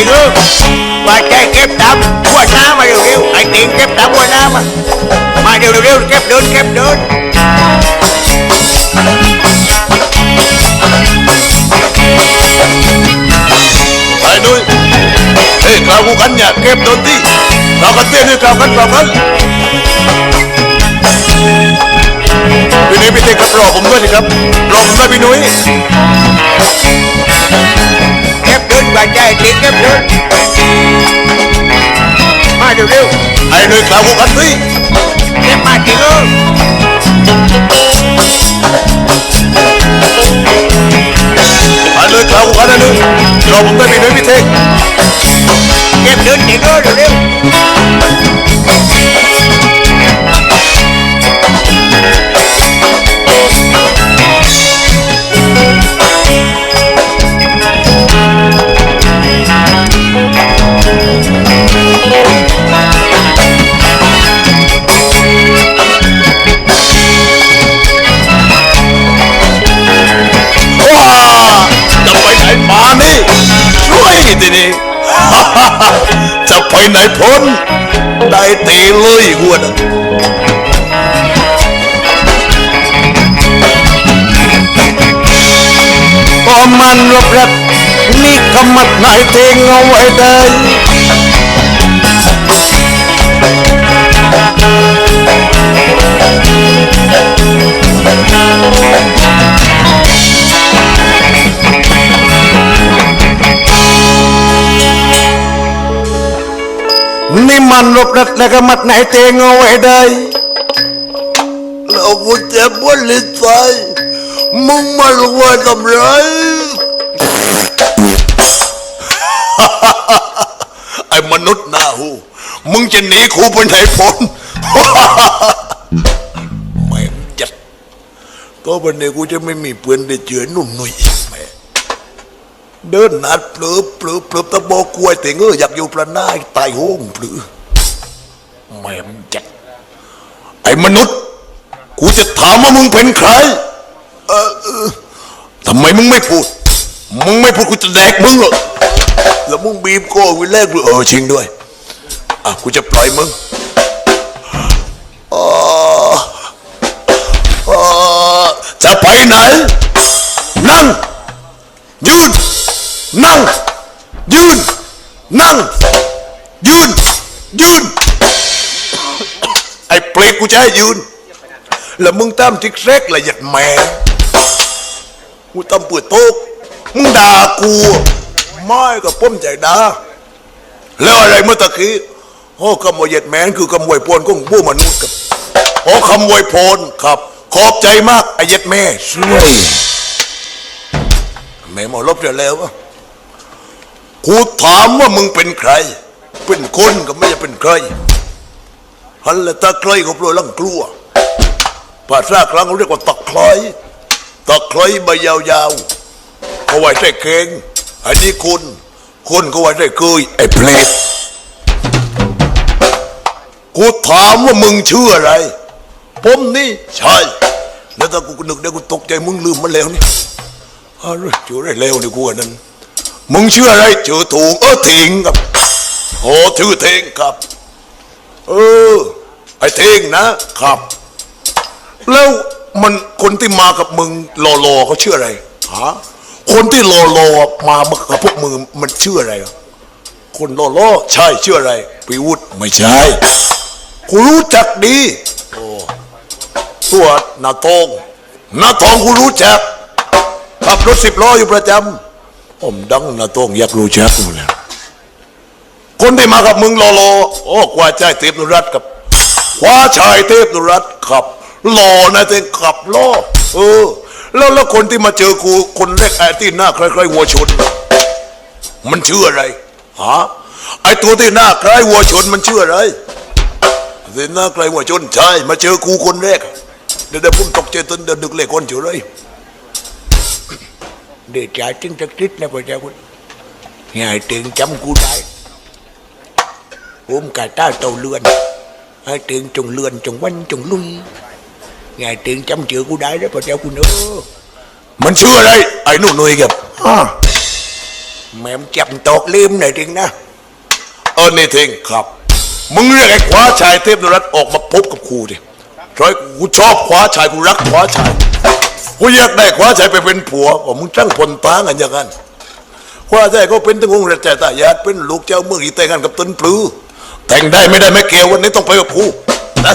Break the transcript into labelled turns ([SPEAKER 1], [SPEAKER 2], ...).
[SPEAKER 1] ตีลูกว่าใจเก็บตามหัวหน้ามาเร็วๆไอ้ตีนเก็บตามหัวหน้ามามาเร็วเร็วๆเก็บเดินเก็บ
[SPEAKER 2] ก็บเดิน
[SPEAKER 1] ว่าใจตีนเก็บเดินมาเร็วเร็ว
[SPEAKER 2] ไอ้นุ้ยกล่าวกูกันสิ
[SPEAKER 1] ๆเก็บมาตีลูก
[SPEAKER 2] ไอ้นุ้ยกล่าวกูกันนะนุ้ยรอผมด้วยพี่นุ้ยพี่เต้
[SPEAKER 1] เก็บเดินตีลูกเร็วๆ
[SPEAKER 2] ทีนี้จะไปไหนพ้น ได้ตีเลยหัวนะ
[SPEAKER 3] พอมันรบรัดนี่กำมัดนายเตงเอาไว้ได้ นี่มันรบรัดแล้วก็มัดนายเตงเอาไว้ได้
[SPEAKER 2] แล้วกูเจ็บปวดลิ้นใจมึงมารู้ว่าทำไรไอ้มนุษย์หน้าหูมึงจะหนีกูไปไหนพ้นไม่งจัดก็วันนี้กูจะไม่มีเพื่อนได้เจอหนุ่มหนุ่ยอีกแม่ เดินนัดเปลือเปลือเปลือตะบอกวยแต่เงออยากอยู่ประนายตายโห้งเปลือแม่งจัดไอ้มนุษย์ กูจะถามว่ามึงเป็นใคร เออเออทำไมมึงไม่พูด มึงไม่พูดกูจะแดกมึงเหรอแล้วมึงบีบโก้กูแรกเลยเออจริงด้วย อะกูจะปล่อยมึงอ่าอ่าจะไปไหน นั่งยืน นั่ง ยืน นั่ง ยืน ยืน ไอ้เปรตกูจะให้ยืน แล้วมึงตามทิกเซ็กละหยัดแม่กูตามเปิดโต๊ะมึงด่ากูไม่กับป้มใจด่าแล้วอะไรเมื่อตะกี้โอ้คำว่าเหยียดแมนคือคำวยพรของผู้มนุษย์ครับโอ้คำวยพรครับ ขอบใจมากไอ้เหยียดแม่ช่วยแม่หมอลบเดี๋ยวแล้ววะ กูถามว่ามึงเป็นใคร เป็นคนก็ไม่ใช่เป็นใครฮันละตะไคร้ก็ปลัวลังกลัวภาษากลางเขาเรียกว่าตะไคร้ตะไคร้ใบยาวๆเขาไว้ใส่เกงอันนี้คุณคุณเขาไว้ใส่เกยไอ้เพลทกูถามว่ามึงชื่ออะไร ผมนี่ใช่แล้วถ้ากูนึกได้กูตกใจมึงลืมมันแล้วนี่อะไรชื่ออะไรแล้วนี่กูอันนั้น มึงชื่ออะไรชื่อถูกเออถิงครับโอ้ชื่อเทงครับ เออไอ้เทงนะครับ แล้วมันคนที่มากับมึงรอรอเขาชื่ออะไรฮะคนที่รอรอมากับพวกมึงมันชื่ออะไรคนรอรอใช่ชื่ออะไรปีวุฒิไม่ใช่กูรู้จักดีโอ้ตัวนาทองนาทองกูรู้จักขับรถสิบล้ออยู่ประจำ ผมดังนาทองอยากรู้จักหมดแล้วคนที่มากับมึงรอรอโอ้กว่าชายเทพนุรัตกับกว่าชายเทพนุรัตขับรอนะเต็งขับล้อเออ แล้วแล้วคนที่มาเจอกูคนแรกไอ้ที่หน้าคล้ายๆวัวชน มันชื่ออะไรฮะไอ้ตัวที่หน้าคล้ายวัวชนมันชื่ออะไรที่หน้าคล้ายวัวชนใช่มาเจอกูคนแรกเดี๋ยวเดี๋ยวผมตกใจตนเดี๋ยวดึกเลยคนเฉยเลย เดี๋ยวจ่ายจึงจะคิดนะพ่อเจ้าคุณยายตึงจำกูได้ ôm cả ta tàu lươn hai tiền trồng lươn trồng quanh trồng lui ngày tiền trăm triệu của đái đó và treo của nữa มันชื่ออะไร ไอ้หนุ่นนุยครับ
[SPEAKER 1] แม่มจับตกลืมหน่อยจริงนะ
[SPEAKER 2] เออนี่ทิงครับมึงเรียกไอ้คว้าชายเทพนรัตน์ออกมาพบกับครูดิเพราะกูชอบคว้าชายกูรักคว้าชาย กูอยากได้คว้าใจไปเป็นผัวผมมึงจ้างผลตางกันอย่างนั้นคว้าใจก็เป็นตั้งองค์ราชตายาดเป็นลูกเจ้าเมืองอีแต่งงานกับต้นปลือแต่งได้ไม่ได้ไม่เกี่ยววันนี้ต้องไปกับกูนะ